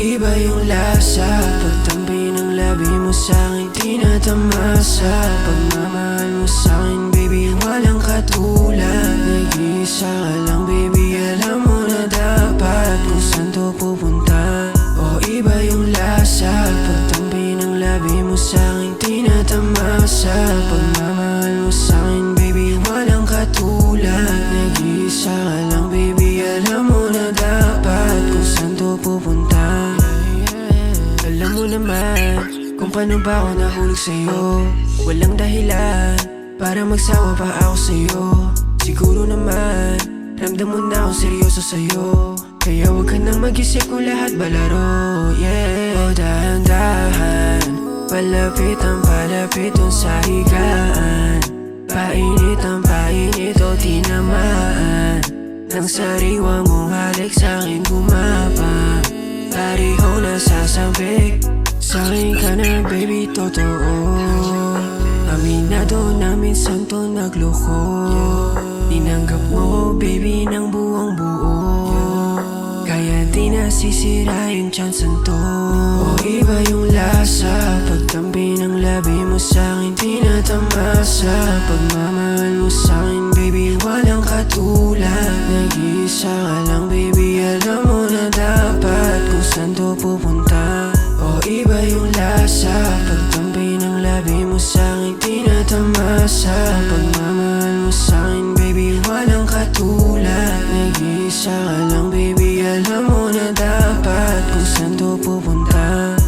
iba yung lasa. Pagtampi ng labi mo sa'kin tinatamasa Pagmamahal mo sa'kin baby walang katulad. Nag-iisa ka lang baby alam mo na dapat Kung saan to pupunta. O iba yung lasa. Pagtampi ng labi mo sa'kin tinatamasa Pagmamahal mo sa'kin mo naman kung paano ba ako nahulog sa'yo. Walang dahilan para magsawa pa ako sa'yo. Siguro naman ramdam mo na ako seryoso sa'yo. Kaya wag ka nang mag-isip kung lahat ba laro. Yeah O dahan-dahan Palapit ang palapit dun sa higaan. Painit ang painit o tinamaan Nang sariwa mong halik sa'kin gumapang. Pareho nasasabik Sa'kin ka na baby totoo Aminado na minsan to nagloko Tinanggap mo baby ng buong buo Kaya di nasisira yung chance to O iba yung lasa Pagtampi ng labi mo sa'kin tinatamasa Pagmamahal mo sa'kin baby walang katulad Pupunta. O iba yung lasa. Pagtampi ng labi mo sa'kin tinatamasa. Pagmamahal mo sa'kin baby walang katulad. Nag-iisa ka lang baby alam mo na dapat Kung saan to pupunta